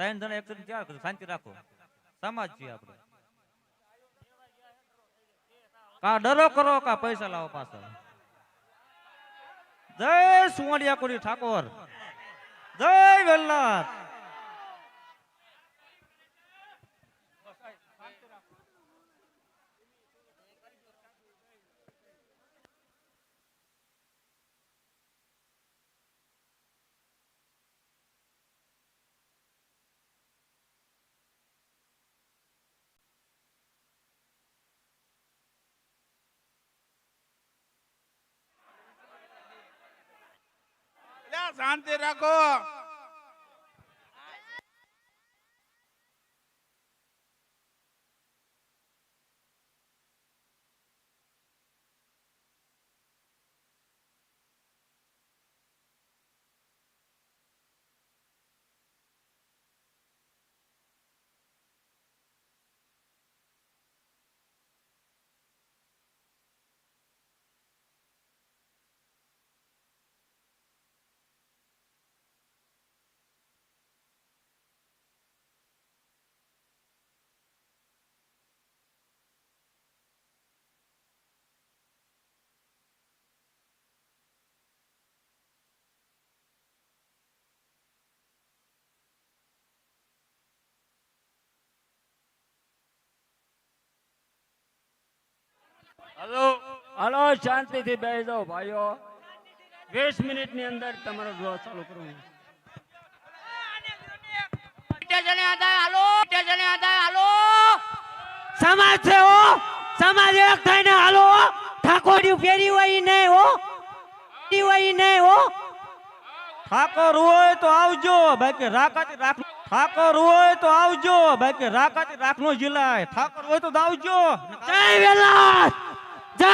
ત્રણ જણા એક ક્યાં શાંતિ રાખો. સમાજ છીએ આપણે. કા ડરો કરો, કા પૈસા લાવો પાછા જય સુવાડિયા કોડી ઠાકોર. જય વેલનાથ લ્યા, શાંતિ રાખો. હલો શાંતિથી બેસી જાઓ ભાઈઓ. વીસ મિનિટની અંદર તમારો ડ્રો ચાલુ કરો સમાજ છે હો. સમાજ એક થઈને હાલો ઠાકોરી ફેરી હોય ઈ નહીં હો. ફેરી હોય ઈ નહીં હો. ઠાકોર હોય તો આવજો. બાકી રાકાતી રાખ ઠાકોર હોય તો આવજો. બાકી રાકાતી રાખનો જિલ્લા ઠાકોર હોય તો આવજો. જય વેલાસ જય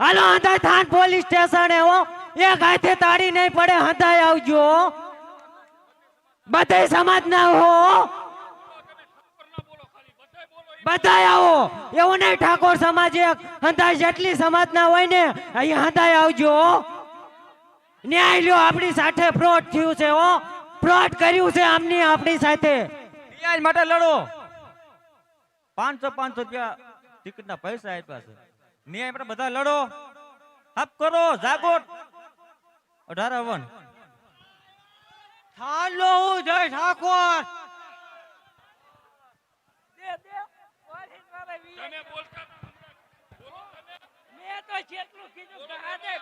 હાલો, હંધાય થાન પોલીસ સ્ટેશને હો. એક હાથે તાળી નહીં પડે, હંધાય આવજો. બધાય સમાજ ના હો. બધા આવો. એવું નહીં ઠાકોર સમાજ એક હંધાય જેટલી સમાજ ના હોય ને, અહીં હંધાય આવજો. ન્યાય લ્યો, આપણી સાથે ફ્રોડ થયું છે, હો. ફ્રોડ કર્યું છે આમની આપણી સાથે. માટે લડો. પાંચસો પાંચસો રૂપિયા ટિકિટ ના પૈસા આપ્યા છે. ન્યાય આપણે બધા લડો. હપ કરો જાગો. અઢાર વન હાલો જય ઠાકોર. મેં તો જેટલું કીધું ભાઈ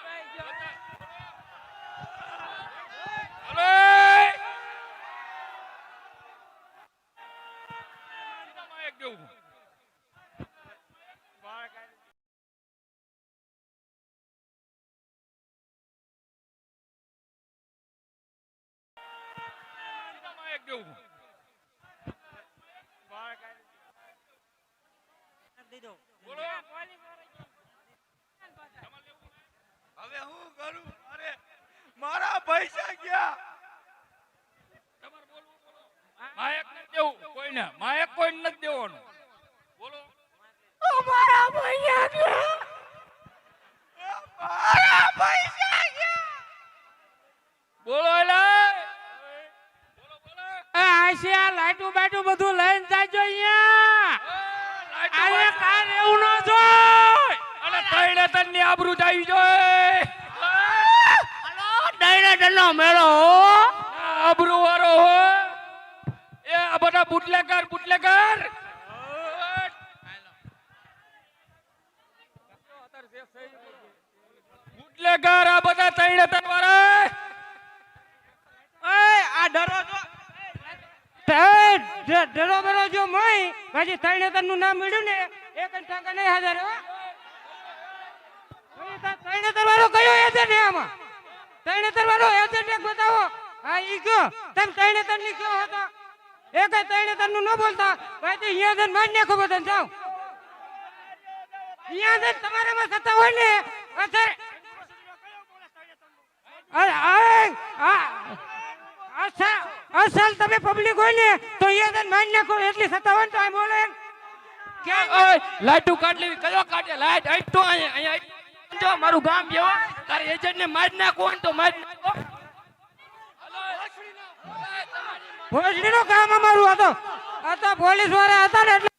બોલો. હવે હું કરું? મારા પૈસા ગયા તમારે બોલવું બોલો માયક નથી દેવું કોઈને? માએ કોઈ નથી દેવાનું. બોલો. અમારા ભૈયા ગયા અમારા ભૈયા ગયા બોલો એલા. બોલો બોલો એ આશિયા લાઈટુ બાઈટું બધું લઈને જાજો અહીંયા. અરે કાન એવું ન જોય. અને તૈણે તનની આબરૂ જાવી જોય. હલો? ડૈણે ડલ્લો મેળો આબરૂ વાળો હો. એ આ બધા બુટલેકર બુટલેકર બુટલેકર આ બધા તૈણે તન વાળા આ ડરો જો. ડરો બરો જો મય પછી તૈણેતરનું નામ મળ્યું ને એક ટાકા નહીં હાજર હો. તૈણેતર વાળો કયો એ છે ને આમાં? તરણેતર વાળો એજન્ટ એક બતાવો. હા ઈ કયો? તમે તરણેતરની કયો હતા? એ કઈ તરણેતરનું ન બોલતા. ભાઈ, તો અહીંયા જઈને મારી નાખો બધા જાઓ. અહીંયા જઈને તમારામાં થતા હોય ને અસર અસલ તમે પબ્લિક હોય ને, તો અહીંયા જઈને મારી નાખો. એટલી થતા હોય ને તો આ બોલે. ક્યાં, ઓય લાઈટુ કાઢ લેવી, કયો કાઢે? લાઈટ હટ તો અહીંયા અહીંયા જો, મારું ગામ જેવો તારે એજન્ટ ને મારી નાખો તો મારી નાખો કામ અમારું હતું. આ પોલીસવાળા હતા ને